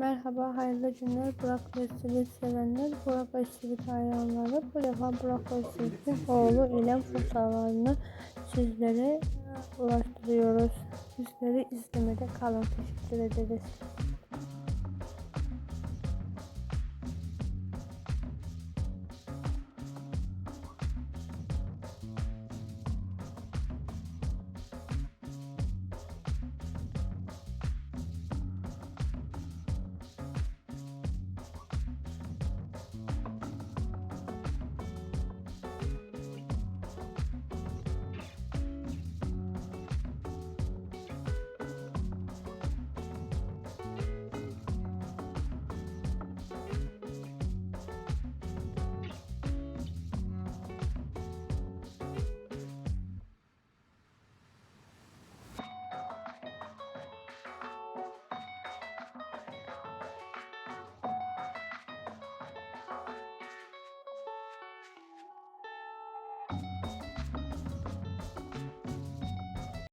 Merhaba, hayırlı günler. Burak Özçivit sevenler, Burak Özçivit hayranları. Bu defa Burak Özçivit'in oğlu İlem fotoğraflarını sizlere ulaştırıyoruz. Sizleri izlemede kalın. Teşekkür ederiz.